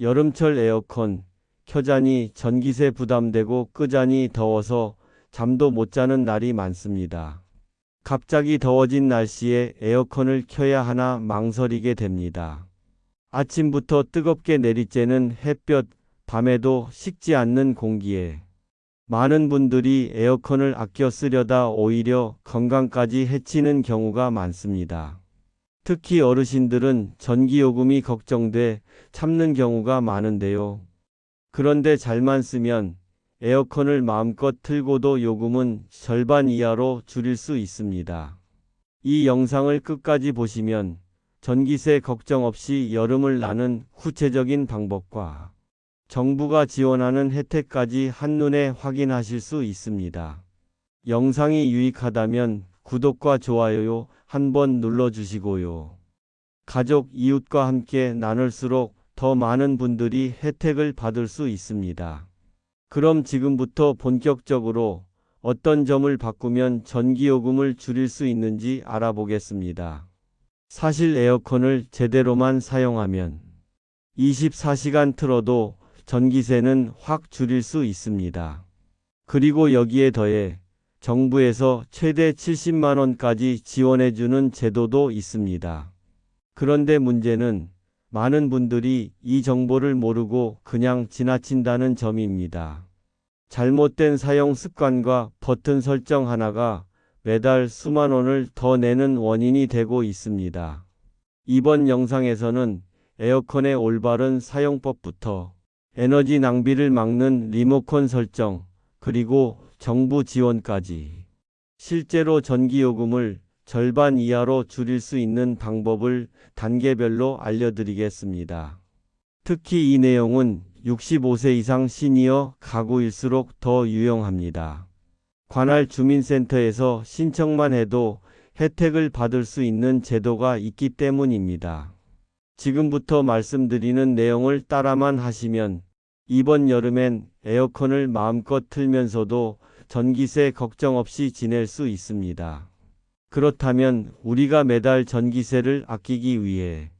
여름철 에어컨 켜자니 전기세 부담되고 끄자니 더워서 잠도 못 자는 날이 많습니다. 갑자기 더워진 날씨에 에어컨을 켜야 하나 망설이게 됩니다. 아침부터 뜨겁게 내리쬐는 햇볕, 밤에도 식지 않는 공기에 많은 분들이 에어컨을 아껴 쓰려다 오히려 건강까지 해치는 경우가 많습니다. 특히 어르신들은 전기요금이 걱정돼 참는 경우가 많은데요. 그런데 잘만 쓰면 에어컨을 마음껏 틀고도 요금은 절반 이하로 줄일 수 있습니다. 이 영상을 끝까지 보시면 전기세 걱정 없이 여름을 나는 구체적인 방법과 정부가 지원하는 혜택까지 한눈에 확인하실 수 있습니다. 영상이 유익하다면 구독과 좋아요 한번 눌러주시고요. 가족, 이웃과 함께 나눌수록 더 많은 분들이 혜택을 받을 수 있습니다. 그럼 지금부터 본격적으로 어떤 점을 바꾸면 전기요금을 줄일 수 있는지 알아보겠습니다. 사실 에어컨을 제대로만 사용하면 24시간 틀어도 전기세는 확 줄일 수 있습니다. 그리고 여기에 더해 정부에서 최대 70만원까지 지원해주는 제도도 있습니다. 그런데 문제는 많은 분들이 이 정보를 모르고 그냥 지나친다는 점입니다. 잘못된 사용 습관과 버튼 설정 하나가 매달 수만 원을 더 내는 원인이 되고 있습니다. 이번 영상에서는 에어컨의 올바른 사용법부터 에너지 낭비를 막는 리모컨 설정, 그리고 정부 지원까지 실제로 전기요금을 절반 이하로 줄일 수 있는 방법을 단계별로 알려드리겠습니다. 특히 이 내용은 65세 이상 시니어 가구일수록 더 유용합니다. 관할 주민센터에서 신청만 해도 혜택을 받을 수 있는 제도가 있기 때문입니다. 지금부터 말씀드리는 내용을 따라만 하시면 이번 여름엔 에어컨을 마음껏 틀면서도 전기세 걱정 없이 지낼 수 있습니다. 그렇다면 우리가 매달 전기세를 아끼기 위해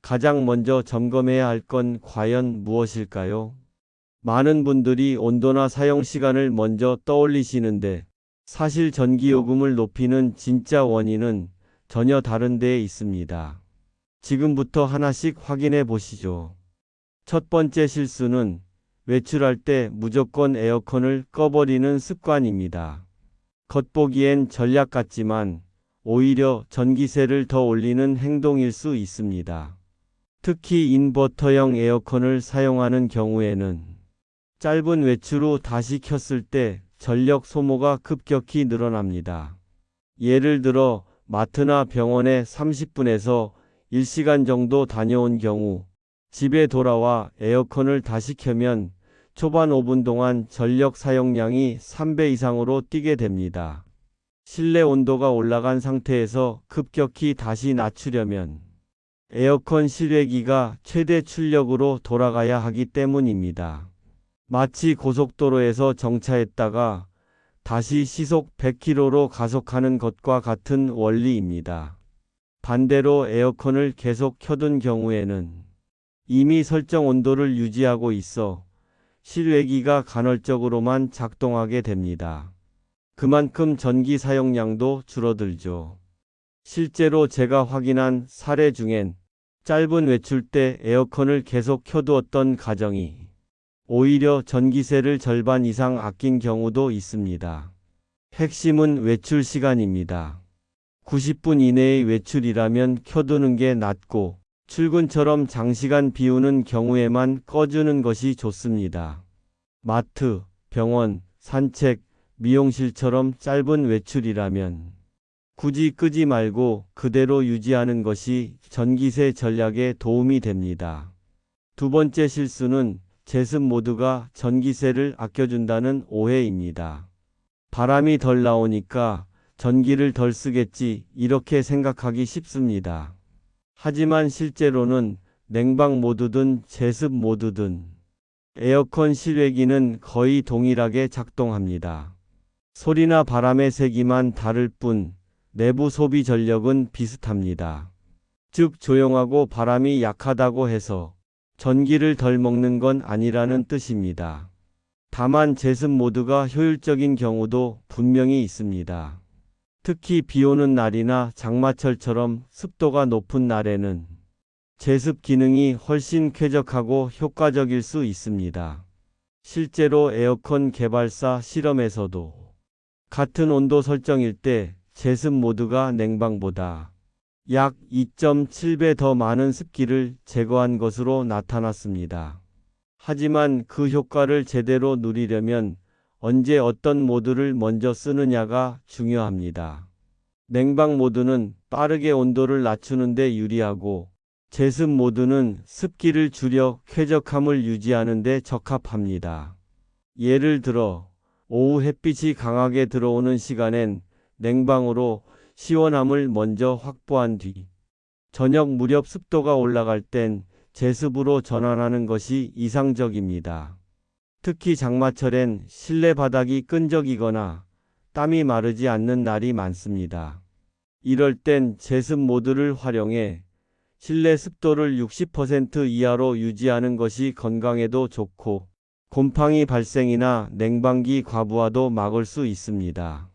가장 먼저 점검해야 할 건 과연 무엇일까요? 많은 분들이 온도나 사용 시간을 먼저 떠올리시는데 사실 전기요금을 높이는 진짜 원인은 전혀 다른 데에 있습니다. 지금부터 하나씩 확인해 보시죠. 첫 번째 실수는 외출할 때 무조건 에어컨을 꺼버리는 습관입니다. 겉보기엔 전략 같지만 오히려 전기세를 더 올리는 행동일 수 있습니다. 특히 인버터형 에어컨을 사용하는 경우에는 짧은 외출 후 다시 켰을 때 전력 소모가 급격히 늘어납니다. 예를 들어 마트나 병원에 30분에서 1시간 정도 다녀온 경우 집에 돌아와 에어컨을 다시 켜면 초반 5분 동안 전력 사용량이 3배 이상으로 뛰게 됩니다. 실내 온도가 올라간 상태에서 급격히 다시 낮추려면 에어컨 실외기가 최대 출력으로 돌아가야 하기 때문입니다. 마치 고속도로에서 정차했다가 다시 시속 100km로 가속하는 것과 같은 원리입니다. 반대로 에어컨을 계속 켜둔 경우에는 이미 설정 온도를 유지하고 있어 실외기가 간헐적으로만 작동하게 됩니다. 그만큼 전기 사용량도 줄어들죠. 실제로 제가 확인한 사례 중엔 짧은 외출 때 에어컨을 계속 켜두었던 가정이 오히려 전기세를 절반 이상 아낀 경우도 있습니다. 핵심은 외출 시간입니다. 90분 이내의 외출이라면 켜두는 게 낫고 출근처럼 장시간 비우는 경우에만 꺼주는 것이 좋습니다. 마트, 병원, 산책, 미용실처럼 짧은 외출이라면 굳이 끄지 말고 그대로 유지하는 것이 전기세 전략에 도움이 됩니다. 두 번째 실수는 제습 모드가 전기세를 아껴준다는 오해입니다. 바람이 덜 나오니까 전기를 덜 쓰겠지 이렇게 생각하기 쉽습니다. 하지만 실제로는 냉방 모드든 제습 모드든 에어컨 실외기는 거의 동일하게 작동합니다. 소리나 바람의 세기만 다를 뿐 내부 소비 전력은 비슷합니다. 즉 조용하고 바람이 약하다고 해서 전기를 덜 먹는 건 아니라는 뜻입니다. 다만 제습 모드가 효율적인 경우도 분명히 있습니다. 특히 비 오는 날이나 장마철처럼 습도가 높은 날에는 제습 기능이 훨씬 쾌적하고 효과적일 수 있습니다. 실제로 에어컨 개발사 실험에서도 같은 온도 설정일 때 제습 모드가 냉방보다 약 2.7배 더 많은 습기를 제거한 것으로 나타났습니다. 하지만 그 효과를 제대로 누리려면 언제 어떤 모드를 먼저 쓰느냐가 중요합니다. 냉방 모드는 빠르게 온도를 낮추는 데 유리하고 제습 모드는 습기를 줄여 쾌적함을 유지하는 데 적합합니다. 예를 들어 오후 햇빛이 강하게 들어오는 시간엔 냉방으로 시원함을 먼저 확보한 뒤 저녁 무렵 습도가 올라갈 땐 제습으로 전환하는 것이 이상적입니다. 특히 장마철엔 실내 바닥이 끈적이거나 땀이 마르지 않는 날이 많습니다. 이럴 땐 제습 모드를 활용해 실내 습도를 60% 이하로 유지하는 것이 건강에도 좋고 곰팡이 발생이나 냉방기 과부하도 막을 수 있습니다.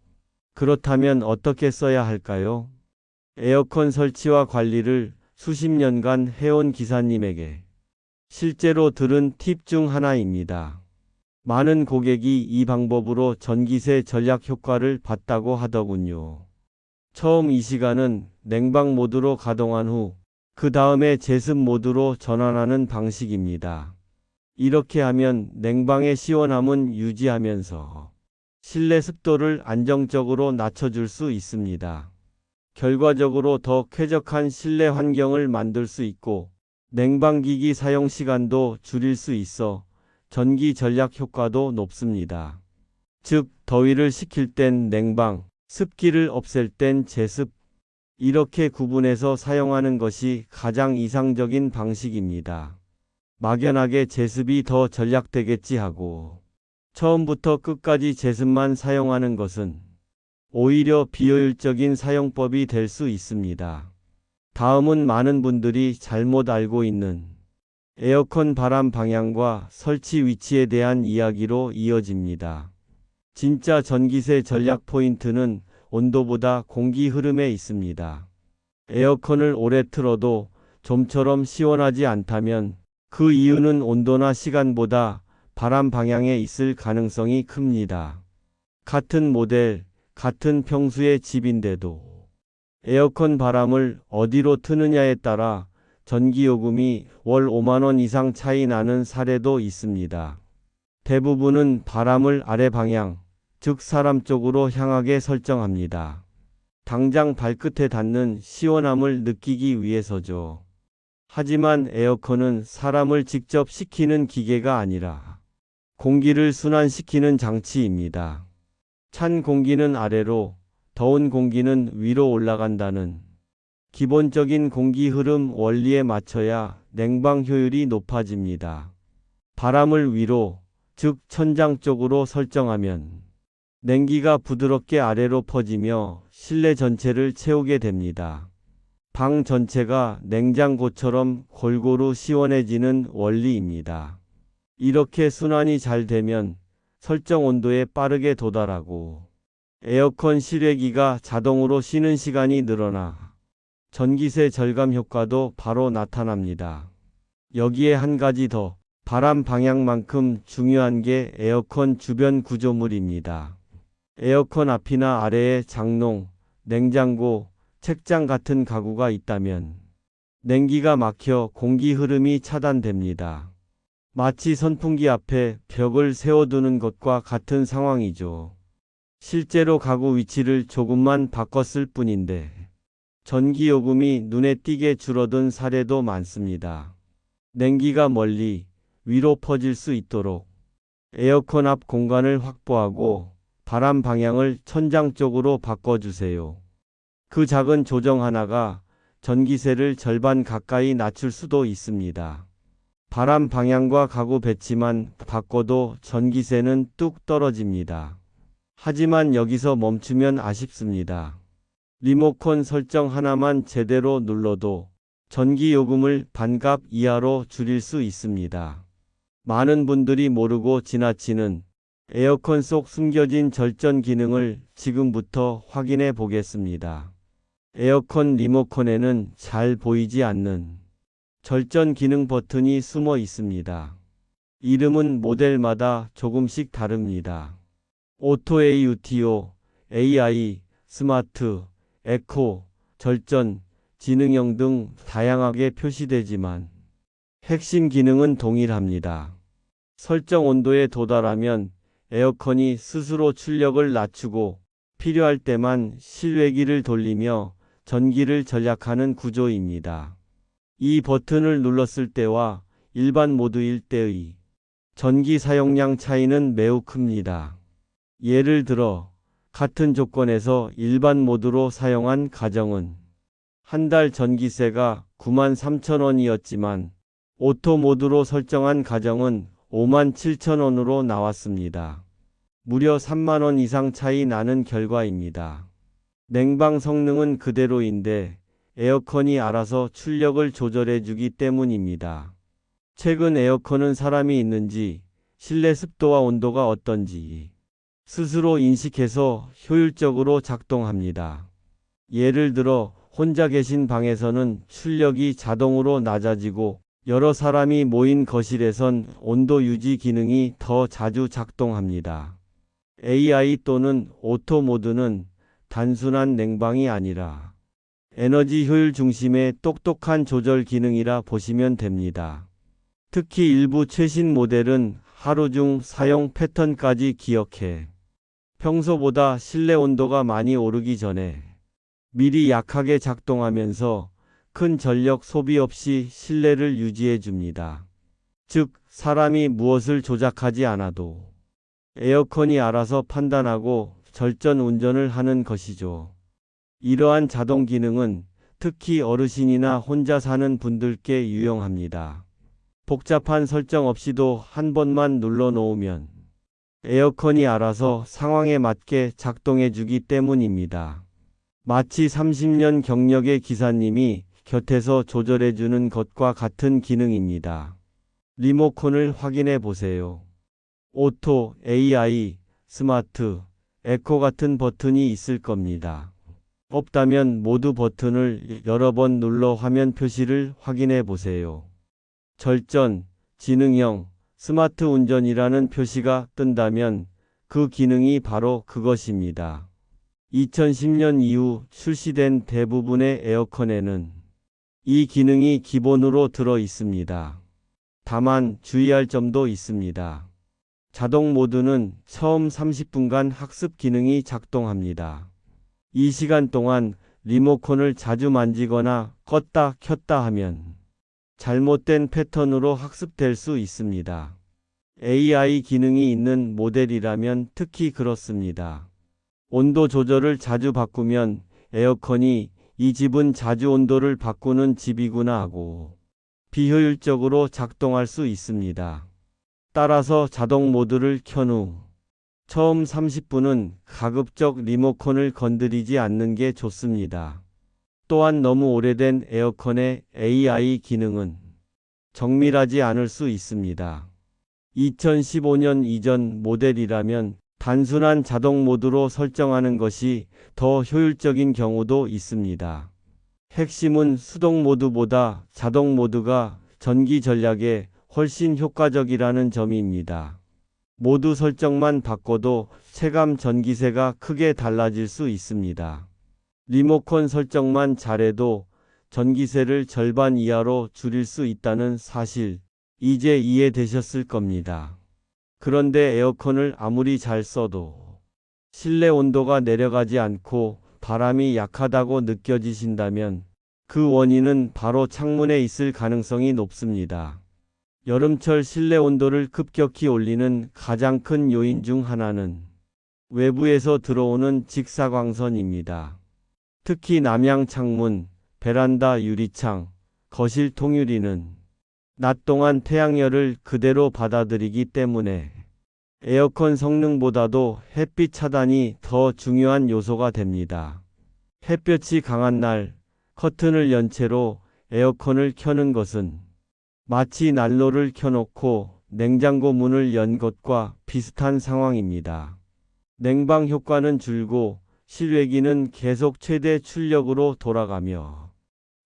그렇다면 어떻게 써야 할까요? 에어컨 설치와 관리를 수십 년간 해온 기사님에게 실제로 들은 팁 중 하나입니다. 많은 고객이 이 방법으로 전기세 전략 효과를 봤다고 하더군요. 처음 이 시간은 냉방 모드로 가동한 후 그 다음에 제습 모드로 전환하는 방식입니다. 이렇게 하면 냉방의 시원함은 유지하면서 실내 습도를 안정적으로 낮춰줄 수 있습니다. 결과적으로 더 쾌적한 실내 환경을 만들 수 있고 냉방기기 사용 시간도 줄일 수 있어 전기 전략 효과도 높습니다. 즉, 더위를 식힐 땐 냉방, 습기를 없앨 땐 제습, 이렇게 구분해서 사용하는 것이 가장 이상적인 방식입니다. 막연하게 제습이 더 전략되겠지 하고 처음부터 끝까지 제습만 사용하는 것은 오히려 비효율적인 사용법이 될 수 있습니다. 다음은 많은 분들이 잘못 알고 있는 에어컨 바람 방향과 설치 위치에 대한 이야기로 이어집니다. 진짜 전기세 전략 포인트는 온도보다 공기 흐름에 있습니다. 에어컨을 오래 틀어도 좀처럼 시원하지 않다면 그 이유는 온도나 시간보다 바람 방향에 있을 가능성이 큽니다. 같은 모델, 같은 평수의 집인데도 에어컨 바람을 어디로 트느냐에 따라 전기요금이 월 5만원 이상 차이 나는 사례도 있습니다. 대부분은 바람을 아래 방향, 즉 사람 쪽으로 향하게 설정합니다. 당장 발끝에 닿는 시원함을 느끼기 위해서죠. 하지만 에어컨은 사람을 직접 식히는 기계가 아니라 공기를 순환시키는 장치입니다. 찬 공기는 아래로, 더운 공기는 위로 올라간다는 기본적인 공기 흐름 원리에 맞춰야 냉방 효율이 높아집니다. 바람을 위로, 즉 천장 쪽으로 설정하면 냉기가 부드럽게 아래로 퍼지며 실내 전체를 채우게 됩니다. 방 전체가 냉장고처럼 골고루 시원해지는 원리입니다. 이렇게 순환이 잘 되면 설정 온도에 빠르게 도달하고 에어컨 실외기가 자동으로 쉬는 시간이 늘어나 전기세 절감 효과도 바로 나타납니다. 여기에 한 가지 더 바람 방향만큼 중요한 게 에어컨 주변 구조물입니다. 에어컨 앞이나 아래에 장롱, 냉장고, 책장 같은 가구가 있다면 냉기가 막혀 공기 흐름이 차단됩니다. 마치 선풍기 앞에 벽을 세워두는 것과 같은 상황이죠. 실제로 가구 위치를 조금만 바꿨을 뿐인데 전기요금이 눈에 띄게 줄어든 사례도 많습니다. 냉기가 멀리 위로 퍼질 수 있도록 에어컨 앞 공간을 확보하고 바람 방향을 천장 쪽으로 바꿔주세요. 그 작은 조정 하나가 전기세를 절반 가까이 낮출 수도 있습니다. 바람 방향과 가구 배치만 바꿔도 전기세는 뚝 떨어집니다. 하지만 여기서 멈추면 아쉽습니다. 리모컨 설정 하나만 제대로 눌러도 전기 요금을 반값 이하로 줄일 수 있습니다. 많은 분들이 모르고 지나치는 에어컨 속 숨겨진 절전 기능을 지금부터 확인해 보겠습니다. 에어컨 리모컨에는 잘 보이지 않는 절전 기능 버튼이 숨어 있습니다. 이름은 모델마다 조금씩 다릅니다. 오토 AUTO, AI, 스마트, 에코, 절전, 지능형 등 다양하게 표시되지만 핵심 기능은 동일합니다. 설정 온도에 도달하면 에어컨이 스스로 출력을 낮추고 필요할 때만 실외기를 돌리며 전기를 절약하는 구조입니다. 이 버튼을 눌렀을 때와 일반 모드일 때의 전기 사용량 차이는 매우 큽니다. 예를 들어 같은 조건에서 일반 모드로 사용한 가정은 한 달 전기세가 9만 3천 원이었지만 오토 모드로 설정한 가정은 5만 7천 원으로 나왔습니다. 무려 3만 원 이상 차이 나는 결과입니다. 냉방 성능은 그대로인데 에어컨이 알아서 출력을 조절해 주기 때문입니다. 최근 에어컨은 사람이 있는지 실내 습도와 온도가 어떤지 스스로 인식해서 효율적으로 작동합니다. 예를 들어 혼자 계신 방에서는 출력이 자동으로 낮아지고 여러 사람이 모인 거실에선 온도 유지 기능이 더 자주 작동합니다. AI 또는 오토 모드는 단순한 냉방이 아니라 에너지 효율 중심의 똑똑한 조절 기능이라 보시면 됩니다. 특히 일부 최신 모델은 하루 중 사용 패턴까지 기억해 평소보다 실내 온도가 많이 오르기 전에 미리 약하게 작동하면서 큰 전력 소비 없이 실내를 유지해 줍니다. 즉, 사람이 무엇을 조작하지 않아도 에어컨이 알아서 판단하고 절전 운전을 하는 것이죠. 이러한 자동 기능은 특히 어르신이나 혼자 사는 분들께 유용합니다. 복잡한 설정 없이도 한 번만 눌러 놓으면 에어컨이 알아서 상황에 맞게 작동해 주기 때문입니다. 마치 30년 경력의 기사님이 곁에서 조절해 주는 것과 같은 기능입니다. 리모컨을 확인해 보세요. 오토, AI, 스마트, 에코 같은 버튼이 있을 겁니다. 없다면 모두 버튼을 여러 번 눌러 화면 표시를 확인해 보세요. 절전, 지능형, 스마트 운전이라는 표시가 뜬다면 그 기능이 바로 그것입니다. 2010년 이후 출시된 대부분의 에어컨에는 이 기능이 기본으로 들어 있습니다. 다만 주의할 점도 있습니다. 자동 모드는 처음 30분간 학습 기능이 작동합니다. 이 시간 동안 리모컨을 자주 만지거나 껐다 켰다 하면 잘못된 패턴으로 학습될 수 있습니다. AI 기능이 있는 모델이라면 특히 그렇습니다. 온도 조절을 자주 바꾸면 에어컨이 이 집은 자주 온도를 바꾸는 집이구나 하고 비효율적으로 작동할 수 있습니다. 따라서 자동 모드를 켠 후 처음 30분은 가급적 리모컨을 건드리지 않는 게 좋습니다. 또한 너무 오래된 에어컨의 AI 기능은 정밀하지 않을 수 있습니다. 2015년 이전 모델이라면 단순한 자동 모드로 설정하는 것이 더 효율적인 경우도 있습니다. 핵심은 수동 모드보다 자동 모드가 전기 전략에 훨씬 효과적이라는 점입니다. 모두 설정만 바꿔도 체감 전기세가 크게 달라질 수 있습니다. 리모컨 설정만 잘해도 전기세를 절반 이하로 줄일 수 있다는 사실 이제 이해되셨을 겁니다. 그런데 에어컨을 아무리 잘 써도 실내 온도가 내려가지 않고 바람이 약하다고 느껴지신다면 그 원인은 바로 창문에 있을 가능성이 높습니다. 여름철 실내 온도를 급격히 올리는 가장 큰 요인 중 하나는 외부에서 들어오는 직사광선입니다. 특히 남향 창문, 베란다 유리창, 거실 통유리는 낮 동안 태양열을 그대로 받아들이기 때문에 에어컨 성능보다도 햇빛 차단이 더 중요한 요소가 됩니다. 햇볕이 강한 날 커튼을 연 채로 에어컨을 켜는 것은 마치 난로를 켜놓고 냉장고 문을 연 것과 비슷한 상황입니다. 냉방 효과는 줄고 실외기는 계속 최대 출력으로 돌아가며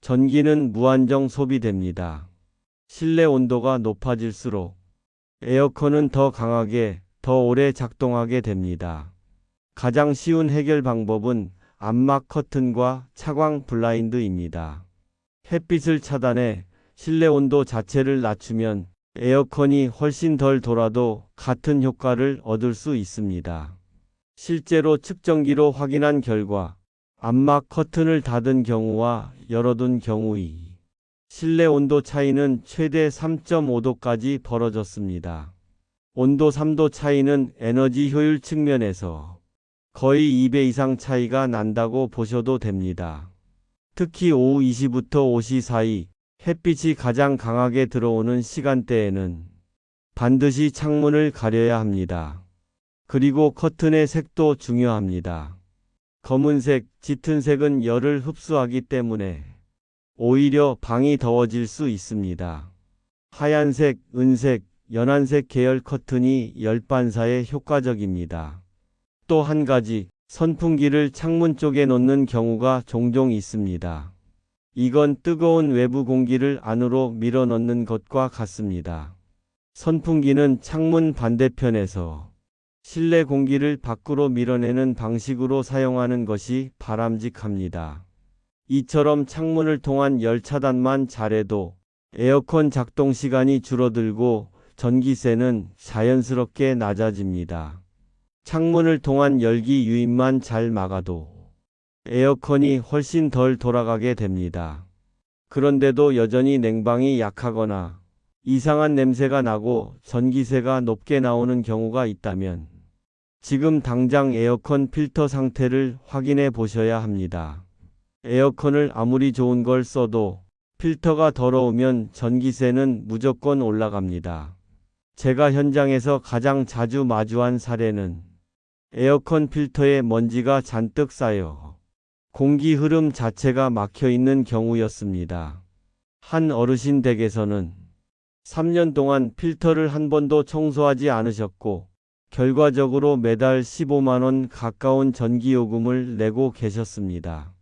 전기는 무한정 소비됩니다. 실내 온도가 높아질수록 에어컨은 더 강하게, 더 오래 작동하게 됩니다. 가장 쉬운 해결 방법은 암막 커튼과 차광 블라인드입니다. 햇빛을 차단해 실내 온도 자체를 낮추면 에어컨이 훨씬 덜 돌아도 같은 효과를 얻을 수 있습니다. 실제로 측정기로 확인한 결과 암막 커튼을 닫은 경우와 열어둔 경우의 실내 온도 차이는 최대 3.5도까지 벌어졌습니다. 온도 3도 차이는 에너지 효율 측면에서 거의 2배 이상 차이가 난다고 보셔도 됩니다. 특히 오후 2시부터 5시 사이 햇빛이 가장 강하게 들어오는 시간대에는 반드시 창문을 가려야 합니다. 그리고 커튼의 색도 중요합니다. 검은색, 짙은 색은 열을 흡수하기 때문에 오히려 방이 더워질 수 있습니다. 하얀색, 은색, 연한색 계열 커튼이 열 반사에 효과적입니다. 또 한 가지, 선풍기를 창문 쪽에 놓는 경우가 종종 있습니다. 이건 뜨거운 외부 공기를 안으로 밀어 넣는 것과 같습니다. 선풍기는 창문 반대편에서 실내 공기를 밖으로 밀어내는 방식으로 사용하는 것이 바람직합니다. 이처럼 창문을 통한 열 차단만 잘해도 에어컨 작동 시간이 줄어들고 전기세는 자연스럽게 낮아집니다. 창문을 통한 열기 유입만 잘 막아도 에어컨이 훨씬 덜 돌아가게 됩니다. 그런데도 여전히 냉방이 약하거나 이상한 냄새가 나고 전기세가 높게 나오는 경우가 있다면 지금 당장 에어컨 필터 상태를 확인해 보셔야 합니다. 에어컨을 아무리 좋은 걸 써도 필터가 더러우면 전기세는 무조건 올라갑니다. 제가 현장에서 가장 자주 마주한 사례는 에어컨 필터에 먼지가 잔뜩 쌓여 공기 흐름 자체가 막혀 있는 경우였습니다. 한 어르신 댁에서는 3년 동안 필터를 한 번도 청소하지 않으셨고 결과적으로 매달 15만원 가까운 전기요금을 내고 계셨습니다.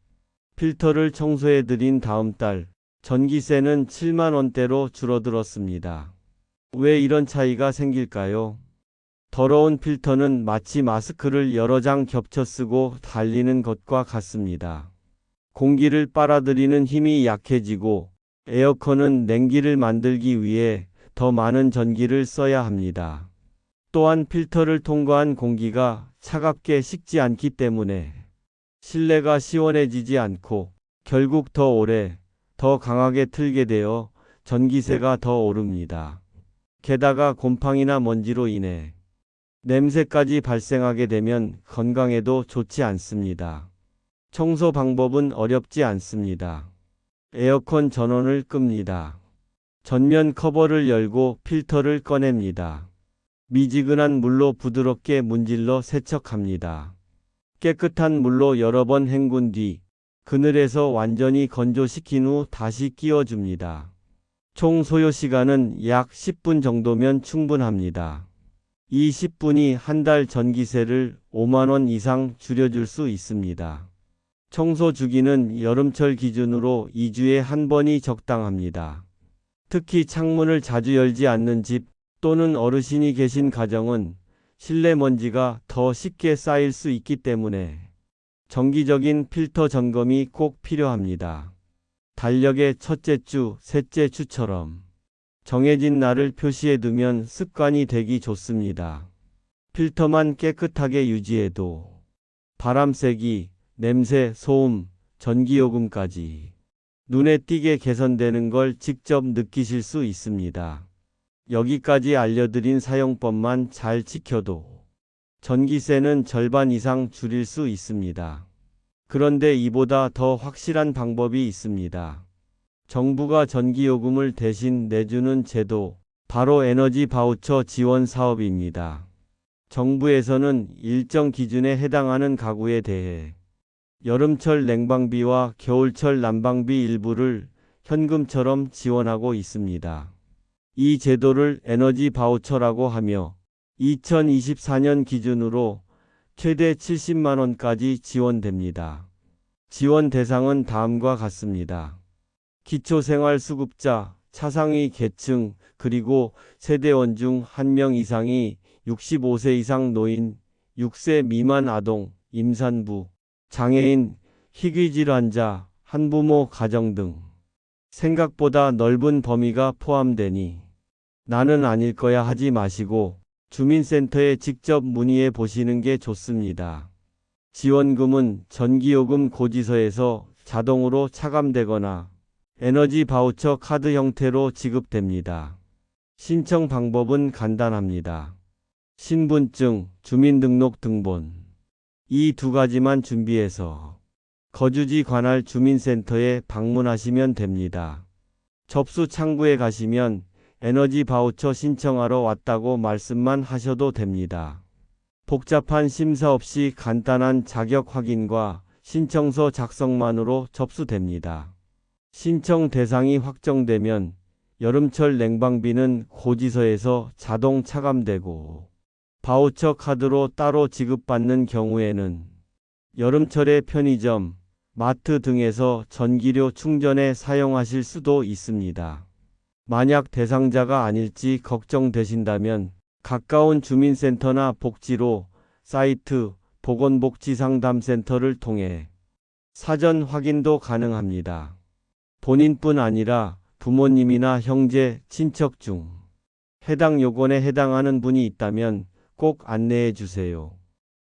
필터를 청소해 드린 다음 달 전기세는 7만원대로 줄어들었습니다. 왜 이런 차이가 생길까요? 더러운 필터는 마치 마스크를 여러 장 겹쳐 쓰고 달리는 것과 같습니다. 공기를 빨아들이는 힘이 약해지고 에어컨은 냉기를 만들기 위해 더 많은 전기를 써야 합니다. 또한 필터를 통과한 공기가 차갑게 식지 않기 때문에 실내가 시원해지지 않고 결국 더 오래, 더 강하게 틀게 되어 전기세가 더 오릅니다. 게다가 곰팡이나 먼지로 인해 냄새까지 발생하게 되면 건강에도 좋지 않습니다. 청소 방법은 어렵지 않습니다. 에어컨 전원을 끕니다. 전면 커버를 열고 필터를 꺼냅니다. 미지근한 물로 부드럽게 문질러 세척합니다. 깨끗한 물로 여러 번 헹군 뒤 그늘에서 완전히 건조시킨 후 다시 끼워줍니다. 총 소요 시간은 약 10분 정도면 충분합니다. 이 10분이 한 달 전기세를 5만원 이상 줄여줄 수 있습니다. 청소 주기는 여름철 기준으로 2주에 한 번이 적당합니다. 특히 창문을 자주 열지 않는 집 또는 어르신이 계신 가정은 실내 먼지가 더 쉽게 쌓일 수 있기 때문에 정기적인 필터 점검이 꼭 필요합니다. 달력의 첫째 주, 셋째 주처럼 정해진 날을 표시해 두면 습관이 되기 좋습니다. 필터만 깨끗하게 유지해도 바람 세기, 냄새, 소음, 전기요금까지 눈에 띄게 개선되는 걸 직접 느끼실 수 있습니다. 여기까지 알려드린 사용법만 잘 지켜도 전기세는 절반 이상 줄일 수 있습니다. 그런데 이보다 더 확실한 방법이 있습니다. 정부가 전기요금을 대신 내주는 제도, 바로 에너지 바우처 지원 사업입니다. 정부에서는 일정 기준에 해당하는 가구에 대해 여름철 냉방비와 겨울철 난방비 일부를 현금처럼 지원하고 있습니다. 이 제도를 에너지 바우처라고 하며 2024년 기준으로 최대 70만 원까지 지원됩니다. 지원 대상은 다음과 같습니다. 기초생활수급자, 차상위 계층, 그리고 세대원 중한명 이상이 65세 이상 노인, 6세 미만 아동, 임산부, 장애인, 희귀질환자, 한부모 가정 등 생각보다 넓은 범위가 포함되니 나는 아닐 거야 하지 마시고 주민센터에 직접 문의해 보시는 게 좋습니다. 지원금은 전기요금 고지서에서 자동으로 차감되거나 에너지 바우처 카드 형태로 지급됩니다. 신청 방법은 간단합니다. 신분증, 주민등록 등본. 이 두 가지만 준비해서 거주지 관할 주민센터에 방문하시면 됩니다. 접수 창구에 가시면 에너지 바우처 신청하러 왔다고 말씀만 하셔도 됩니다. 복잡한 심사 없이 간단한 자격 확인과 신청서 작성만으로 접수됩니다. 신청 대상이 확정되면 여름철 냉방비는 고지서에서 자동 차감되고 바우처 카드로 따로 지급받는 경우에는 여름철에 편의점, 마트 등에서 전기료 충전에 사용하실 수도 있습니다. 만약 대상자가 아닐지 걱정되신다면 가까운 주민센터나 복지로 사이트 보건복지상담센터를 통해 사전 확인도 가능합니다. 본인뿐 아니라 부모님이나 형제, 친척 중 해당 요건에 해당하는 분이 있다면 꼭 안내해 주세요.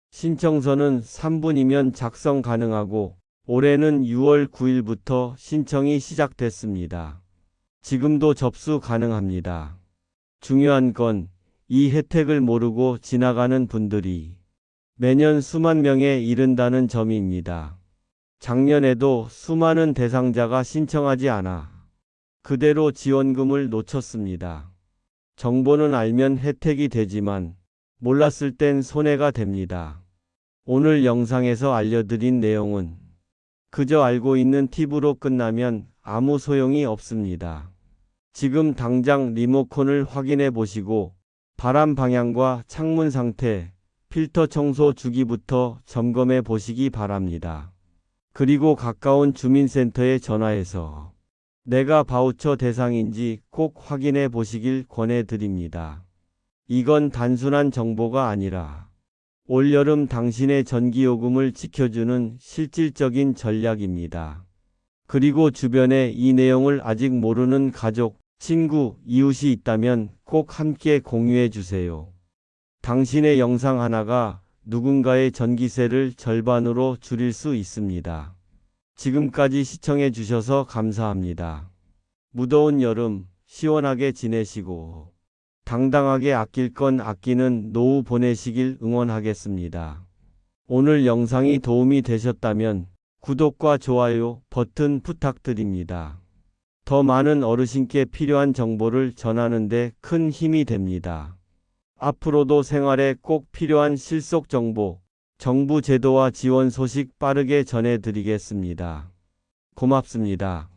신청서는 3분이면 작성 가능하고 올해는 6월 9일부터 신청이 시작됐습니다. 지금도 접수 가능합니다. 중요한 건 이 혜택을 모르고 지나가는 분들이 매년 수만 명에 이른다는 점입니다. 작년에도 수많은 대상자가 신청하지 않아 그대로 지원금을 놓쳤습니다. 정보는 알면 혜택이 되지만 몰랐을 땐 손해가 됩니다. 오늘 영상에서 알려드린 내용은 그저 알고 있는 팁으로 끝나면 아무 소용이 없습니다. 지금 당장 리모컨을 확인해 보시고 바람 방향과 창문 상태, 필터 청소 주기부터 점검해 보시기 바랍니다. 그리고 가까운 주민센터에 전화해서 내가 바우처 대상인지 꼭 확인해 보시길 권해 드립니다. 이건 단순한 정보가 아니라 올여름 당신의 전기요금을 지켜주는 실질적인 전략입니다. 그리고 주변에 이 내용을 아직 모르는 가족, 친구, 이웃이 있다면 꼭 함께 공유해 주세요. 당신의 영상 하나가 누군가의 전기세를 절반으로 줄일 수 있습니다. 지금까지 시청해 주셔서 감사합니다. 무더운 여름 시원하게 지내시고 당당하게 아낄 건 아끼는 노후 보내시길 응원하겠습니다. 오늘 영상이 도움이 되셨다면 구독과 좋아요 버튼 부탁드립니다. 더 많은 어르신께 필요한 정보를 전하는데 큰 힘이 됩니다. 앞으로도 생활에 꼭 필요한 실속 정보, 정부 제도와 지원 소식 빠르게 전해드리겠습니다. 고맙습니다.